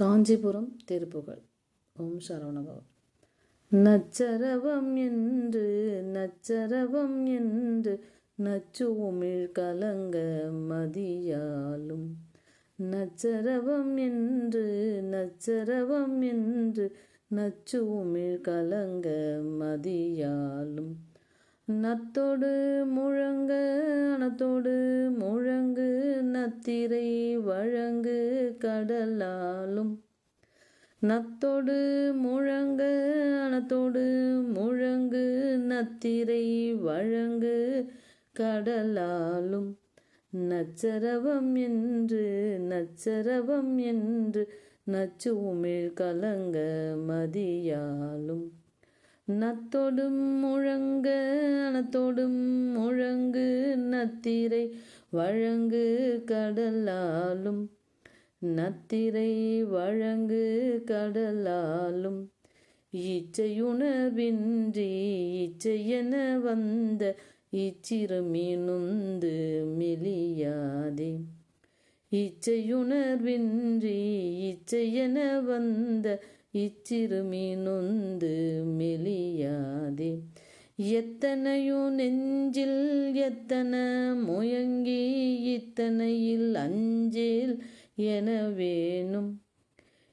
காஞ்சிபுரம் திருப்புகழ். ஓம் சரவணபவன் நச்சரவம் என்று நச்சரவம் என்று நச்சுமிழ் கலங்க மதியாலும். நச்சரவம் என்று நச்சரவம் என்று நச்சுமிழ் கலங்க மதியாலும். நத்தோடு முழங்கு அனத்தோடு முழங்கு நத்திரை வழங்கு கடலாலும். நத்தோடு முழங்கு அனத்தோடு முழங்கு நத்திரை வழங்கு கடலாலும். நச்சரவம் என்று நச்சரவம் என்று நச்சு உமிழ் கலங்க மதியாலும். நத்தொடும் முழங்க ஞானத்தோடும் முழங்கு நத்திரை வழங்கு கடலாலும். நத்திரை வழங்கு கடலாலும். இச்சையுணர்வின்றி இச்சையென வந்த இச்சிறுமினுந்து மெலியாதே இச்சையுணர்வின்றி இச்சையென வந்த இச்சிறுமினுந்து மெலியாதே எத்தனையோ நெஞ்சில் எத்தனை முயங்கி இத்தனையில் அஞ்சில் என வேணும்.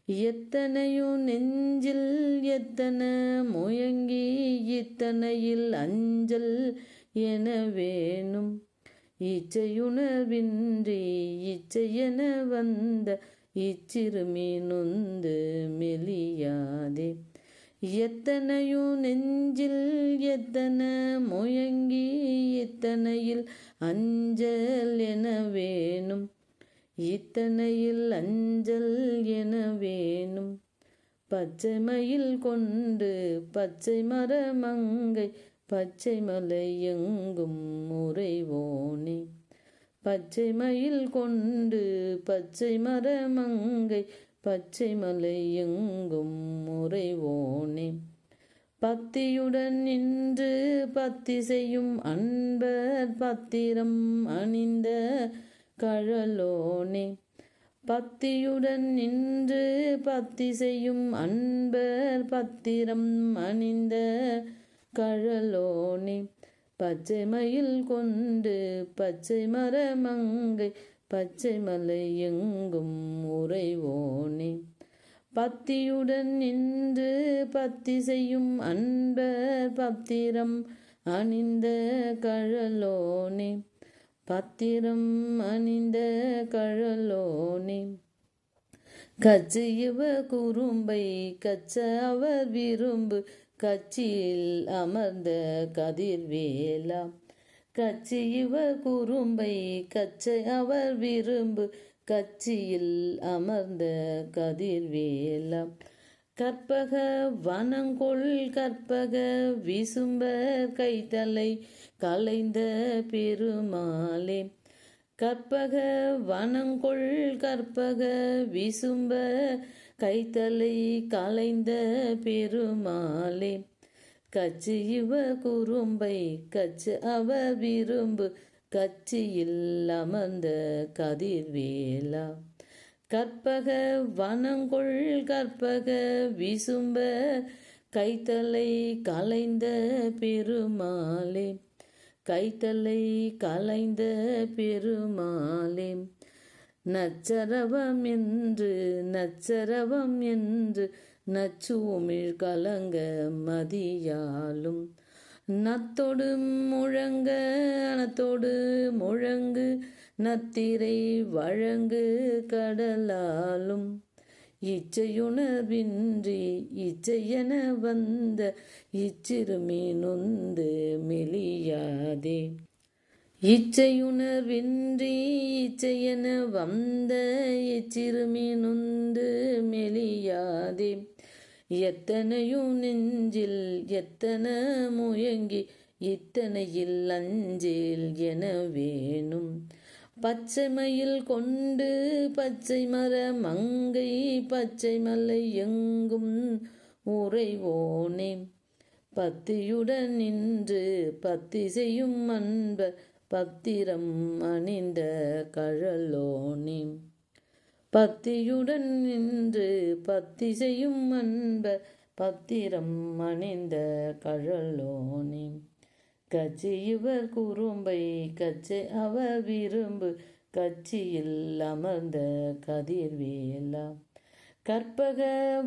எத்தனையோ நெஞ்சில் எத்தனை முயங்கி இத்தனையில் அஞ்சல் என வேணும். இச்சையுணர்வின்றி இச்சையென வந்த இச்சிறுமி நொந்து மெலியாதே. எத்தனையும் நெஞ்சில் எத்தனை முயங்கி இத்தனையில் அஞ்சல் என வேணும். இத்தனையில் அஞ்சல் என வேணும். பச்சை மயில் கொண்டு பச்சை மரமங்கை பச்சை மலை எங்கும் உறைவோனே பச்சை மயில் கொண்டு பச்சை மரமங்கை பச்சை மலை எங்கும் சொன்னேன். பத்தியுடன் நின்று பத்தி செய்யும் அன்பர் பத்திரம் அணிந்த கழலோனே. பத்தியுடன் நின்று பத்தி செய்யும் அன்பர் பத்திரம் அணிந்த கழலோனே. பச்சை மயில் கொண்டு பச்சை மரமங்கை பச்சை மலை எங்கும் உறைவோனே. பத்தியுடன் நின்று பத்தி செய்யும் அன்பர் பத்திரம் அணிந்த கழலோனே. பத்திரம் அணிந்த கழலோனே. கச்சு இவ குறும்பை கச்ச அவர் விரும்பு கச்சியில் அமர்ந்த கதிர்வேலா. கச்சி இவ குறும்பை கச்சை அவர் விரும்பு கட்சியில் அமர்ந்த கதிர்வேலம் கற்பக வனங்கொள் கற்பக விசும்ப கைத்தலை கலைந்த பெருமாளே. கற்பக வனங்கொள் கற்பக விசும்ப கைத்தலை கலைந்த பெருமாளே. கச்சி இவ குறும்பை கச்சு அவ விரும்பு கட்சியில் அமர்ந்த கதிர்வேலா. கற்பக வனங்கொள் கற்பக விசும்ப கைத்தலை கலைந்த பெருமாளே. கைத்தலை கலைந்த பெருமாளே. நச்சரவம் என்று நச்சரவம் என்று நச்சூமிழ் கலங்க மதியாலும். நத்தோடு முழங்க அனத்தோடு முழங்கு நத்திரை வழங்கு கடலாலும். இச்சையுணர்வின்றி இச்சையென வந்த இச்சிறுமீனுந்து மெலியாதே. இச்சையுணர்வின்றி இச்சையென வந்த இச்சிறுமீனுந்து மெலியாதே. எத்தனையும் நெஞ்சில் எத்தனை முயங்கி இத்தனையில் அஞ்சில் என வேணும். பச்சை மயில் கொண்டு பச்சை மர மங்கை பச்சை மலை எங்கும் உறைவோனே. பத்தியுடன் நின்று பத்தி செய்யும் அன்பர் பத்திரம் அணிந்த கழலோனே. பத்தியுடன் நின்று பக்தி செய்யும் அன்ப பத்திரம் அணிந்த கழலோனி. கச்சி இவர் குறும்பை கச்சி அவர் விரும்பு கட்சியில் அமர்ந்த கதிர்வேலா கற்பக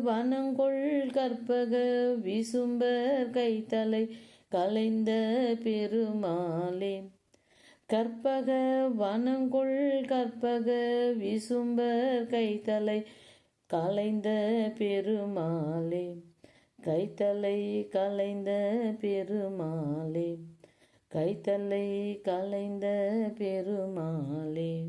வனங்கொள் கற்பக விசும்பர் கைத்தலை கலைந்த பெருமாளே. கற்பக வனங்கொள் கற்பக விசும்பர் கைத்தலை கலைந்த பெருமாளே. கைத்தலை கலைந்த பெருமாளே. கைத்தலை கலைந்த பெருமாளே.